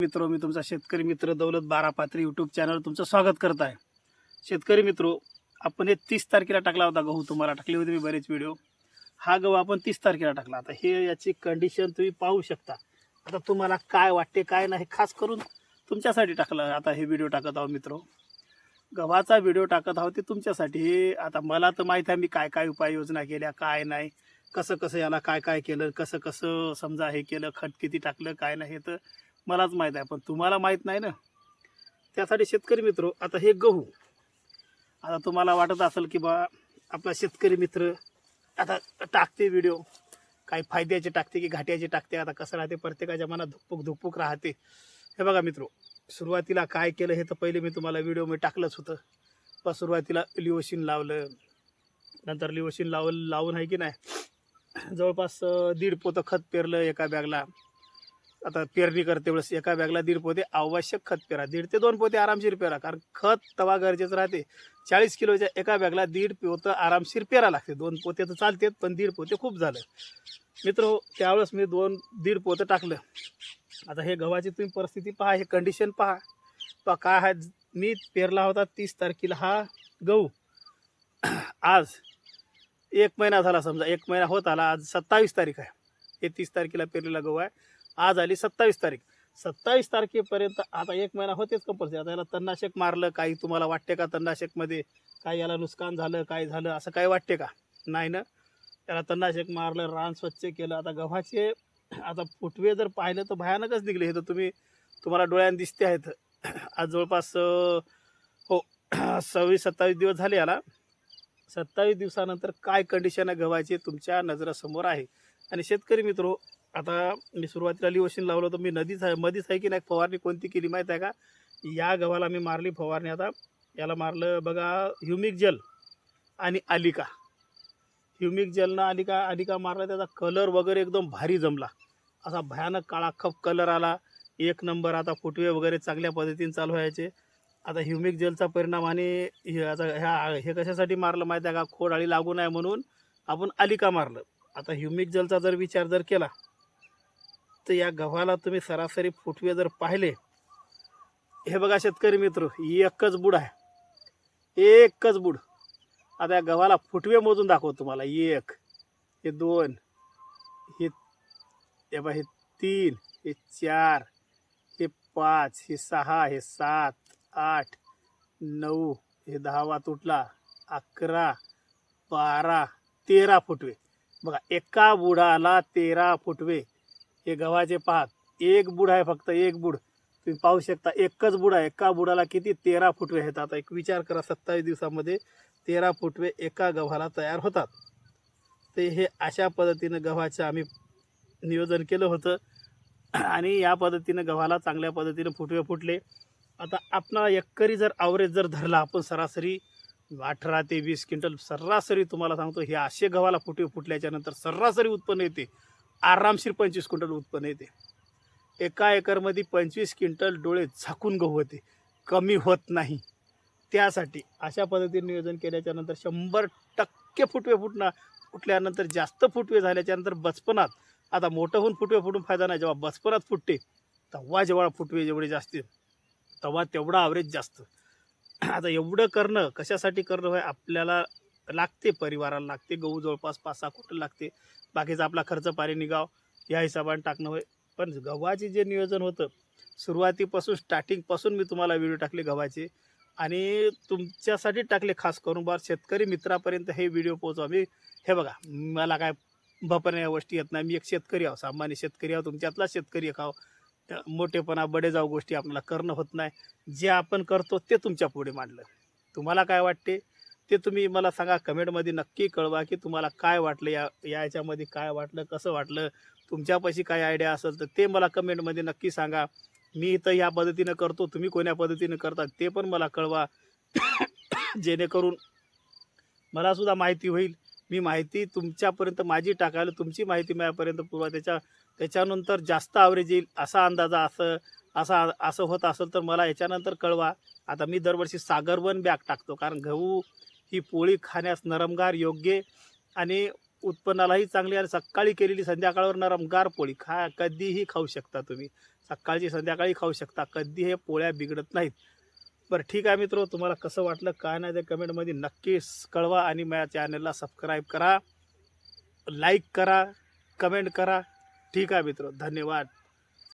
मित्र मी तुमचा शेतकरी मित्र दौलत बारा पात्री यूट्यूब चॅनल तुमचं स्वागत करत आहे. शेतकरी मित्र आपण हे तीस तारखेला टाकला होता गहू तुम्हाला टाकले होते मी बरेच व्हिडिओ हा गहू आपण तीस तारखेला टाकला. आता हे याची कंडिशन तुम्ही पाहू शकता. आता तुम्हाला काय वाटते काय नाही खास करून तुमच्यासाठी टाकलं आता हे व्हिडिओ टाकत आहोत मित्र. गव्हाचा व्हिडिओ टाकत आहोत ते तुमच्यासाठी. हे आता मला तर माहीत आहे मी काय काय उपाययोजना केल्या काय नाही कसं कसं याला काय काय केलं कसं कसं समजा हे केलं खत किती टाकलं काय नाही हे तर मलाच माहीत आहे पण तुम्हाला माहीत नाही ना. त्यासाठी शेतकरी मित्र आता हे गहू. आता तुम्हाला वाटत असेल की बा आपला शेतकरी मित्र आता टाकते व्हिडिओ काही फायद्याचे टाकते की घाट्याचे टाकते आता कसं राहते प्रत्येकाच्या मनात धुकपूक धुकपूक राहते. हे बघा मित्र सुरुवातीला काय केलं हे तर पहिले मी तुम्हाला व्हिडिओ मी टाकलंच होतं. पण सुरुवातीला लिओशिन लावलं. नंतर लिओशिन लावलं लावून आहे की नाही? जवळपास दीड पोतं खत पेरलं एका बॅगला. आता पेरणी करते वेळेस एका बॅगला दीड पोते आवश्यक खत पेरा. दीड ते दोन पोते आरामशीर पेरा. कारण खत तवा गरजेचं राहते. चाळीस किलोच्या एका बॅगला दीड पोतं आरामशीर पेरा लागते. दोन पोते तर चालतेत पण दीड पोते खूप झालं. मित्र हो त्यावेळेस मी दोन दीड पोतं टाकलं. आता हे गव्हाची तुम्ही परिस्थिती पहा हे कंडिशन पहा. पहा काय आहे. मी पेरला होता तीस तारखेला हा गहू. आज एक महिना झाला समजा. एक महिना होत आला. आज सत्तावीस तारीख आहे. हे तीस तारखेला पेरलेला गहू आहे. आज आली सत्तावीस तारीख. सत्तावीस तारखेपर्यंत आता एक महिना होतेच कंपल्सरी आता याला तणनाशक मारलं काही तुम्हाला वाटते का तणनाशकमध्ये काही याला नुकसान झालं काय झालं असं काही वाटते का? नाही ना? त्याला तणनाशक मारलं रान स्वच्छ केलं. आता गव्हाचे आता फुटवे जर पाहिलं तर भयानकच निघले. हे तर तुम्ही तुम्हाला डोळ्यानं दिसते आहेत. आज जवळपास हो सव्वीस सत्तावीस दिवस झाले याला. सत्तावीस दिवसानंतर काय कंडिशन आहे गव्हाची तुमच्या नजरासमोर आहे. आणि शेतकरी मित्रो आता मी सुरुवातीला लिओशिन लावलं होतं. मी नदीच आहे मधीच आहे की नाही फवारणी कोणती केली माहीत आहे का? या गव्हाला मी मारली फवारणी. आता याला मारलं बघा ह्युमिक जल आणि आलिका. ह्युमिक जलनं आलिका आलिका मारला त्याचा कलर वगैरे एकदम भारी जमला. असा भयानक काळा खप कलर आला. एक नंबर आता फुटवे वगैरे चांगल्या पद्धतीने चालू व्हायचे. आता ह्युमिक जलचा परिणाम आणि हे आता ह्या हे कशासाठी मारलं माहीत आहे का? खोड आळी लागू नये म्हणून आपण आलिका मारलं. आता ह्युमिक जलचा जर विचार जर केला तर या गव्हाला तुम्ही सरासरी फुटवे जर पाहिले हे बघा शेतकरी मित्र एकच बुड आहे. एकच बुड. आता या गव्हाला फुटवे मोजून दाखवतो तुम्हाला. एक हे दोन हे हे हे तीन हे चार हे पाच हे सहा हे सात आठ नऊ हे दहावा तुटला अकरा बारा तेरा फुटवे. बघा एका बुडाला तेरा फुटवे. हे गव्हाचे पाहत एक बुड आहे फक्त एक बुड. तुम्ही पाहू शकता एकच बुड आहे. एका बुडाला किती तेरा फुटवे येतात आता एक विचार करा सत्तावीस दिवसामध्ये तेरा फुटवे एका गव्हाला तयार होतात. ते हे अशा पद्धतीनं गव्हाचं आम्ही नियोजन केलं होतं. आणि या पद्धतीनं गव्हाला चांगल्या पद्धतीनं फुटवे फुटले. आता आपला एकरी जर आवरेज जर धरला आपण सरासरी अठरा ते वीस क्विंटल सरासरी तुम्हाला सांगतो हे असे गव्हाला फुटवे फुटल्याच्यानंतर सरासरी उत्पन्न येते. आरामशीर पंचवीस क्विंटल उत्पन्न येते. एका एकरमध्ये पंचवीस क्विंटल डोळे झाकून गहू होते. कमी होत नाही. त्यासाठी अशा पद्धतीने नियोजन केल्याच्यानंतर शंभर टक्के फुटवे फुटणार फुटल्यानंतर जास्त फुटवे झाल्याच्यानंतर बचपनात आता मोठं होऊन फुटवे फुटून फायदा नाही. जेव्हा बचपनात फुटते तेव्हा जेव्हा फुटवे जेवढे जास्त तेव्हा तेवढा ॲव्हरेज जास्त. आता एवढं करणं कशासाठी करणं होय आपल्याला लागते परिवाराला लागते गहू जवळपास पाच सहा क्विंटल लागते. बाकीचा आपला खर्च पाणी निघाव या हिशोबाने टाकणं होय. पण गव्हाचे जे नियोजन होतं सुरुवातीपासून स्टार्टिंगपासून मी तुम्हाला व्हिडिओ टाकले गव्हाचे. आणि तुमच्यासाठी टाकले खास करून बा शेतकरी मित्रापर्यंत हे व्हिडिओ पोहोचवा. मी हे बघा मला काय बपण्या या गोष्टी येत नाही. मी एक शेतकरी आहो सामान्य शेतकरी आहो तुमच्यातला शेतकरी खाव मोठेपणा बडे जाऊ गोष्टी आपल्याला करणं होत नाही. जे आपण करतो ते तुमच्यापुढे मांडलं. तुम्हाला काय वाटते? ते तुम्ही मला सांगा कमेंटमध्ये नक्की कळवा की तुम्हाला काय वाटलं या याच्यामध्ये काय वाटलं कसं वाटलं तुमच्यापाशी काय आयडिया असेल तर ते मला कमेंटमध्ये नक्की सांगा. मी इथं ह्या पद्धतीनं करतो तुम्ही कोण्या पद्धतीनं करता ते पण मला कळवा. जेणेकरून मलासुद्धा माहिती होईल. मी माहिती तुमच्यापर्यंत माझी टाकायला तुमची माहिती माझ्यापर्यंत पुरवा. त्याच्या त्याच्यानंतर जास्त आवरेज येईल असा अंदाजा असं असा असं होत असेल तर मला याच्यानंतर कळवा. आता मी दरवर्षी सागरवन बॅग टाकतो कारण गहू ही पोळी खाण्यास नरमगार योग्य आणि उत्पन्नालाही चांगली आणि सकाळी केलेली संध्याकाळवर नरमगार पोळी खा कधीही खाऊ शकता तुम्ही. सकाळची संध्याकाळी खाऊ शकता कधी हे पोळ्या बिघडत नाहीत. बरं ठीक आहे मित्र तुम्हाला कसं वाटलं काय नाही ते कमेंटमध्ये नक्कीच कळवा आणि माझ्या चॅनलला सबस्क्राईब करा लाईक करा कमेंट करा. ठीक आहे मित्र धन्यवाद.